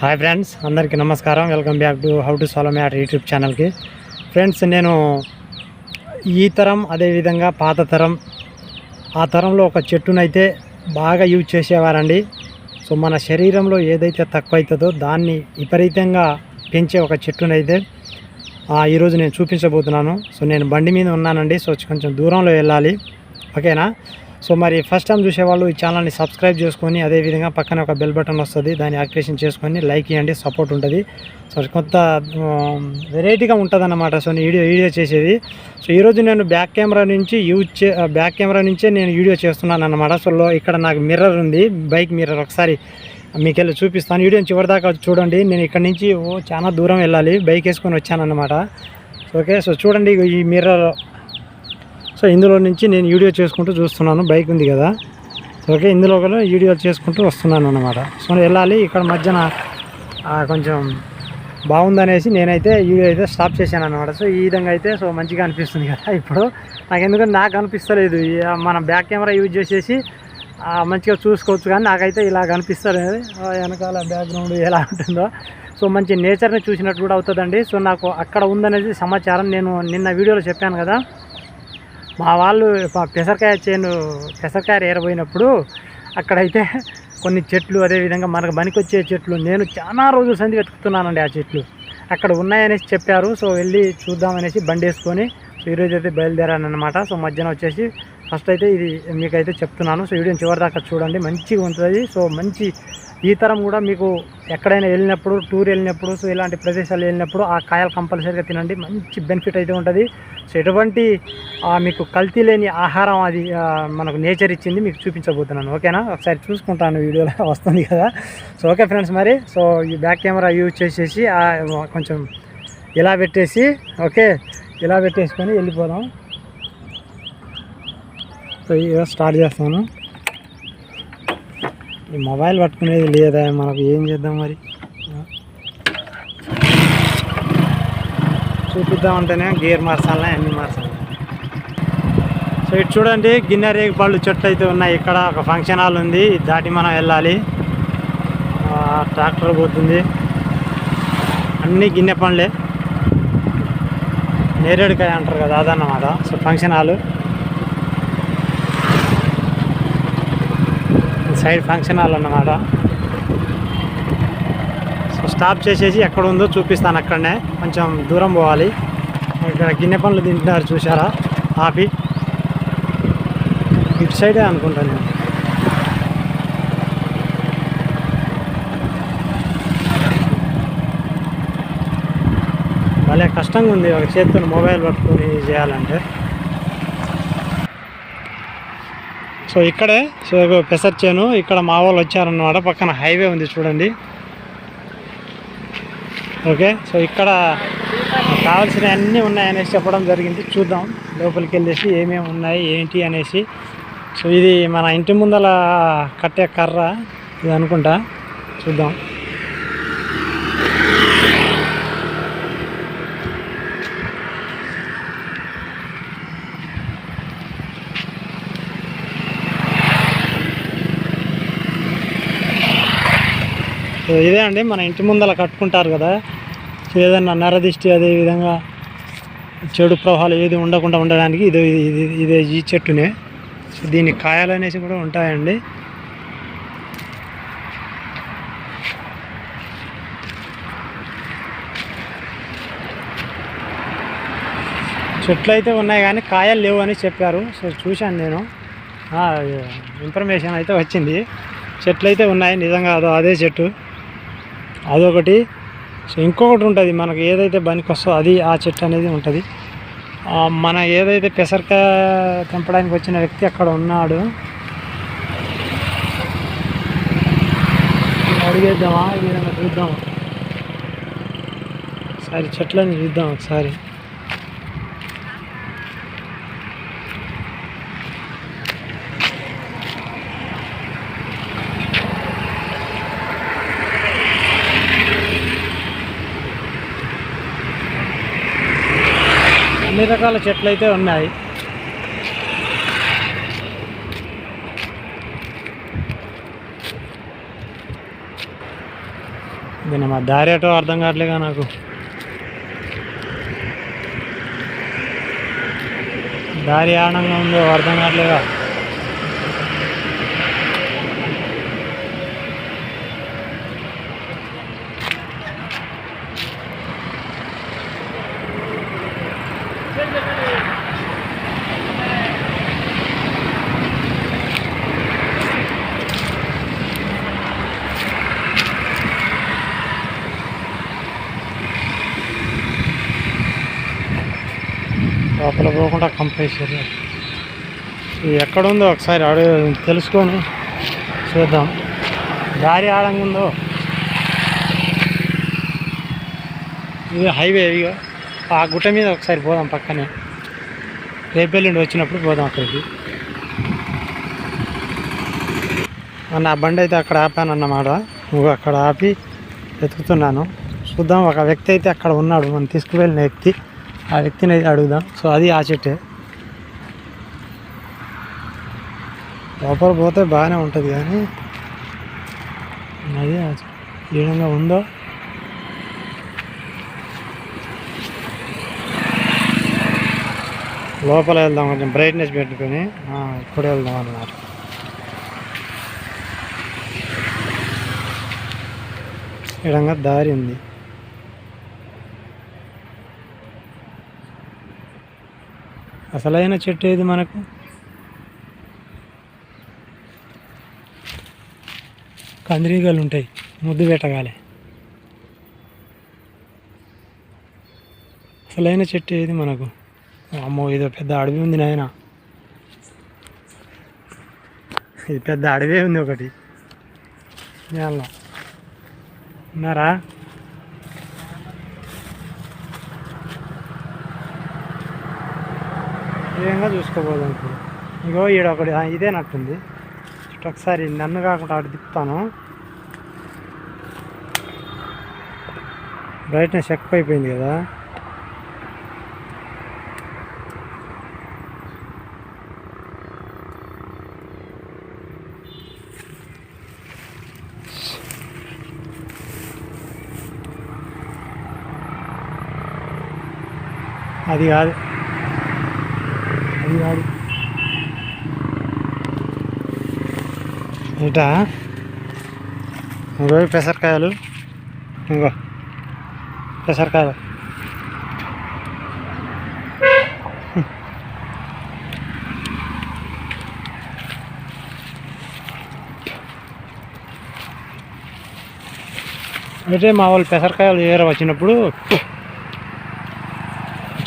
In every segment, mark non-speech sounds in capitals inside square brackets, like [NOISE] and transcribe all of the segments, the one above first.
Hi friends అందరికీ నమస్కారం. Welcome back to how to solve math YouTube ఛానల్కి friends నేను ఈ తరం అదేవిధంగా పాత తరం. ఆ తరంలో ఒక చెట్టునైతే బాగా యూజ్ చేసేవారండి. సో మన శరీరంలో ఏదైతే తక్కువ అవుతుందో దాన్ని విపరీతంగా పెంచే ఒక చెట్టునైతే ఈరోజు నేను చూపించబోతున్నాను. సో నేను బండి మీద ఉన్నానండి. సో కొంచెం దూరంలో వెళ్ళాలి. ఓకేనా సో మరి ఫస్ట్ టైం చూసేవాళ్ళు ఈ ఛానల్ని సబ్స్క్రైబ్ చేసుకొని అదేవిధంగా పక్కన ఒక బెల్ బటన్ వస్తుంది దాన్ని యాక్టివేషన్ చేసుకొని లైక్ ఇవ్వండి సపోర్ట్ ఉంటుంది. సో కొంత వెరైటీగా ఉంటుంది అన్నమాట సో నేను వీడియో వీడియో చేసేది. సో ఈరోజు నేను బ్యాక్ కెమెరా నుంచి యూజ్ చే బ్యాక్ కెమెరా నుంచే నేను వీడియో చేస్తున్నాను అన్నమాట సో ఇక్కడ నాకు మిర్రర్ ఉంది బైక్ మిర్రర్ ఒకసారి మీకు వెళ్ళి చూపిస్తాను. వీడియో చివరిదాకా చూడండి. నేను ఇక్కడ నుంచి చాలా దూరం వెళ్ళాలి బైక్ వేసుకొని వచ్చాను అన్నమాట ఓకే సో చూడండి ఈ మిర్రర్ సో ఇందులో నుంచి నేను వీడియో చేసుకుంటూ చూస్తున్నాను. బైక్ ఉంది కదా. ఓకే ఇందులో కూడా వీడియో చేసుకుంటూ వస్తున్నాను అన్నమాట. సో వెళ్ళాలి. ఇక్కడ మధ్యన కొంచెం బాగుందనేసి నేనైతే వీడియో అయితే స్టాప్ చేశాను అనమాట సో ఈ విధంగా అయితే సో మంచిగా అనిపిస్తుంది కదా [LAUGHS] ఇప్పుడు. నాకు ఎందుకంటే నాకు అనిపిస్తలేదు మన బ్యాక్ కెమెరా యూజ్ చేసేసి మంచిగా చూసుకోవచ్చు కానీ నాకైతే ఇలా కనిపిస్తుంది వెనకాల బ్యాక్గ్రౌండ్ ఎలా ఉంటుందో. సో మంచి నేచర్ని చూసినట్టు కూడా అవుతుందండి. సో నాకు అక్కడ ఉందనేది సమాచారం నేను నిన్న వీడియోలో చెప్పాను కదా. మా వాళ్ళు పెసరకాయ చేను పెసరకాయ ఏరబోయినప్పుడు అక్కడైతే కొన్ని చెట్లు అదేవిధంగా మనకు పనికొచ్చే చెట్లు నేను చాలా రోజుల సంది వెతుకుతున్నానండి ఆ చెట్లు. అక్కడ ఉన్నాయనేసి చెప్పారు. సో వెళ్ళి చూద్దామనేసి బండి వేసుకొని ఈరోజు అయితే బయలుదేరానమాట సో మధ్యాహ్నం వచ్చేసి ఫస్ట్ అయితే ఇది మీకైతే చెప్తున్నాను. సో వీడియో చివరి దాకా చూడండి. మంచిగా ఉంటుంది. సో మంచి ఈ తరం కూడా మీకు ఎక్కడైనా వెళ్ళినప్పుడు టూర్ వెళ్ళినప్పుడు సో ఇలాంటి ప్రదేశాలు వెళ్ళినప్పుడు ఆ కాయలు కంపల్సరీగా తినండి. మంచి బెనిఫిట్ అయితే ఉంటుంది. సో ఎటువంటి మీకు కల్తీ లేని ఆహారం అది మనకు నేచర్ ఇచ్చింది మీకు చూపించబోతున్నాను. ఓకేనా? ఒకసారి చూసుకుంటాను వీడియోలో [LAUGHS] వస్తుంది కదా. సో ఓకే ఫ్రెండ్స్ మరి. సో ఈ బ్యాక్ కెమెరా యూజ్ చేసేసి కొంచెం ఇలా పెట్టేసి ఓకే. ఇలా పెట్టేసుకొని వెళ్ళిపోదాం. సో ఇక స్టార్ట్ చేస్తాను. ఈ మొబైల్ పట్టుకునేది లేదా? మనకు ఏం చేద్దాం మరి? చూపిద్దామంటేనే గేర్ మార్చాలనే అన్ని మార్చాలి? సో ఇటు చూడండి గిన్నె రేగు పళ్ళు చెట్లు అయితే ఉన్నాయి. ఇక్కడ ఒక ఫంక్షన్ హాల్ ఉంది. దాటి మనం వెళ్ళాలి. ట్రాక్టర్ పోతుంది. అన్నీ గిన్నె పండ్లే. నేరేడుకాయ అంటారు కదా అదన్నమాట. So function hall. Side function hall అన్నమాట. సో స్టాప్ చేసేసి ఎక్కడ ఉందో చూపిస్తాను అక్కడనే. కొంచెం దూరం పోవాలి. ఇక్కడ గిన్నె పనులు తింటున్నారు చూసారా ఆపి. ఇటు సైడే అనుకుంటాను నేను. భలే కష్టంగా ఉంది. ఒక చేతితో మొబైల్ పట్టుకొని చేయాలంటే. సో ఇక్కడే సో పెసర్ చేను ఇక్కడ మా వాళ్ళు వచ్చారన్నమాట. పక్కన హైవే ఉంది చూడండి. ఓకే సో ఇక్కడ కావాల్సిన అన్నీ ఉన్నాయనేసి చెప్పడం జరిగింది. చూద్దాం లోపలికి వెళ్ళేసి ఏమేమి ఉన్నాయి ఏంటి అనేసి. సో ఇది మన ఇంటి ముందల కట్టే కర్ర ఇది అనుకుంటా. చూద్దాం. ఇదే అండి మన ఇంటి ముందల కట్టుకుంటారు కదా. ఏదైనా ఏదన్నా నరదిష్టి అదే విధంగా చెడు ప్రభావాలు ఏది ఉండకుండా ఉండడానికి ఇది ఇది ఇదే ఈ చెట్టునే. సో దీని కాయలు అనేసి కూడా ఉంటాయండి. చెట్లు అయితే ఉన్నాయి కానీ కాయలు లేవు అని చెప్పారు. సో చూశాను నేను. ఇన్ఫర్మేషన్ అయితే వచ్చింది. చెట్లు అయితే ఉన్నాయి నిజంగా అదో అదే చెట్టు. అదొకటి. సో ఇంకొకటి ఉంటుంది మనకు ఏదైతే బనికి వస్తుందో అది ఆ చెట్టు అనేది ఉంటుంది. మన ఏదైతే పెసరకాయ తెంపడానికి వచ్చిన వ్యక్తి అక్కడ ఉన్నాడు. అడిగేద్దామా? ఈ విధంగా చూద్దాం ఒకసారి చెట్లని చూద్దాం ఒకసారి. అన్ని రకాల చెట్లు అయితే ఉన్నాయి. దీని మా దారి ఏటో అర్థం కావట్లేగా నాకు. దారి ఆనంగా ఉందో అర్థం కావట్లేగా. లోపల పోకుండా కంపేసారు ఎక్కడుందో ఒకసారి అడుగు తెలుసుకొని చూద్దాం. దారి ఆడంగా ఉందో? ఇది హైవే ఇక ఆ గుట్ట మీద ఒకసారి పోదాం పక్కనే. రేపెల్లుండి వచ్చినప్పుడు పోదాం అక్కడికి. నా బండి అయితే అక్కడ ఆపాను అన్నమాట నువ్వు అక్కడ ఆపి వెతుకుతున్నాను. చూద్దాం ఒక వ్యక్తి అయితే అక్కడ ఉన్నాడు. మనం తీసుకువెళ్ళిన వ్యక్తి. ఆ వ్యక్తిని అడుగుదాం. సో అది ఆ చెట్టే. లోపల పోతే బాగానే ఉంటుంది కానీ అది ఆ ఏ విధంగా ఉందో? లోపల వెళ్దాం కొంచెం బ్రైట్నెస్ పెట్టుకొని. ఆ, ఇప్పుడు వెళ్దాం అన్నమాట. ఈ విధంగా దారి ఉంది. అసలైన చెట్టు ఏది మనకు? కందిరీగలు ఉంటాయి. ముద్దు పెట్టగాలి. అసలైన చెట్టు ఏది మనకు? అమ్మో ఏదో పెద్ద అడవి ఉంది నాయన. ఇది పెద్ద అడవే ఉంది ఒకటి. నేలలో ఉన్నారా? ఏయంగా చూసుకోబోదాం. ఇప్పుడు ఇగో ఈడ ఒకటి ఇదే నట్టుంది. చుట్టూ ఒకసారి నన్ను కాకుండా అటు తిప్పుతాను. బ్రైట్నెస్ ఎక్కువ అయిపోయింది కదా. అది కాదు. అది ఇట ఇంకో పెసరకాయలు. ఇంకో పెసరకాయలు. అయితే మా వాళ్ళు పెసరకాయలు ఏర వచ్చినప్పుడు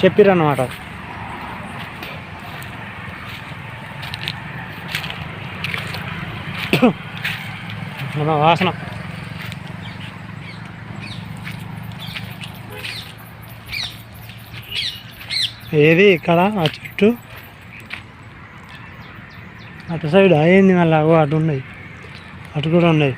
చెప్పిరన్నమాట. మన వాసన. ఏది ఇక్కడ? ఆ చెట్టు? అటు సైడ్ అయింది మళ్ళీ అటు ఉన్నాయి. అటు కూడా ఉన్నాయి.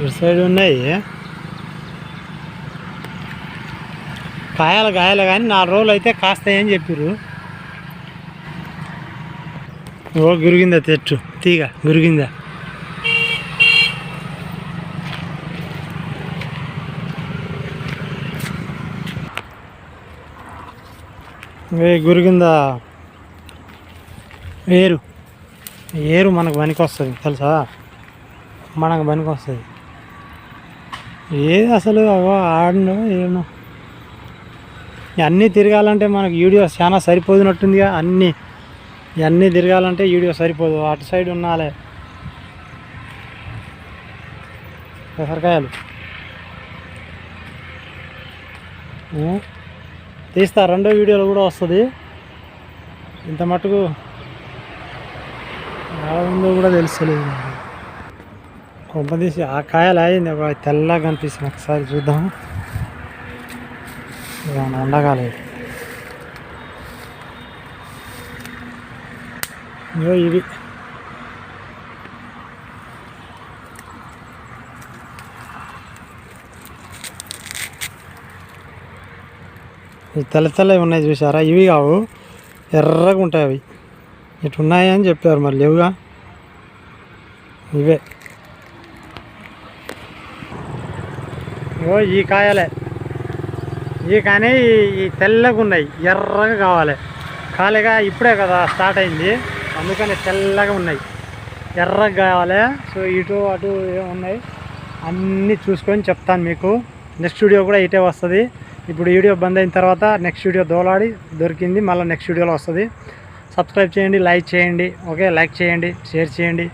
ఇటు సైడ్ ఉన్నాయి. కాయలు కాయలు కానీ నాలుగు రోజులు అయితే కాస్తాయని చెప్పారు ఓ గురిగిందా చెట్టు తీగ గురిగిందా? ఏ గురిగిందా? ఏరు. ఏరు మనకు పనికి వస్తుంది తెలుసా? మనకు పనికి వస్తుంది ఏది అసలు ఆడను ఏమో. అన్నీ తిరగాలంటే మనకు వీడియో చాలా సరిపోతున్నట్టుందిగా అన్నీ. ఇవన్నీ తిరగాలంటే వీడియో సరిపోదు. అటు సైడ్ ఉన్నాలే. పెసరకాయలు తీస్తా. రెండో వీడియోలో కూడా వస్తుంది. ఇంత మటుకు ఎలా ఉందో కూడా తెలుస్తలేదు కొంప తీసి ఆ కాయలు అయింది తెల్లగా కనిపిస్తుంది ఒకసారి చూద్దాం. ఏమైనా ఉండగాలేదు ఇగో ఇవి. ఈ తెల్ల తెల్లవి ఉన్నాయి చూసారా ఇవి కావు. ఎర్రగా ఉంటాయి అవి. ఇటు ఉన్నాయని చెప్పారు మరి లేవుగా. ఇవే. ఇగో ఈ కాయలే. ఈ కానీ ఈ తెల్లగా ఉన్నాయి ఎర్రగా కావాలి. కాలేగా ఇప్పుడే కదా స్టార్ట్ అయింది. అందుకని తెల్లగా ఉన్నాయి. ఎర్రగా కావాలి. సో ఇటు అటు ఉన్నాయి. అన్నీ చూసుకొని చెప్తాను మీకు. నెక్స్ట్ వీడియో కూడా ఇటే వస్తుంది. ఇప్పుడు వీడియో బంద్ అయిన తర్వాత నెక్స్ట్ వీడియో దోలాడి దొరికింది. మళ్ళీ నెక్స్ట్ వీడియోలో వస్తుంది. సబ్స్క్రైబ్ చేయండి లైక్ చేయండి ఓకే లైక్ చేయండి షేర్ చేయండి.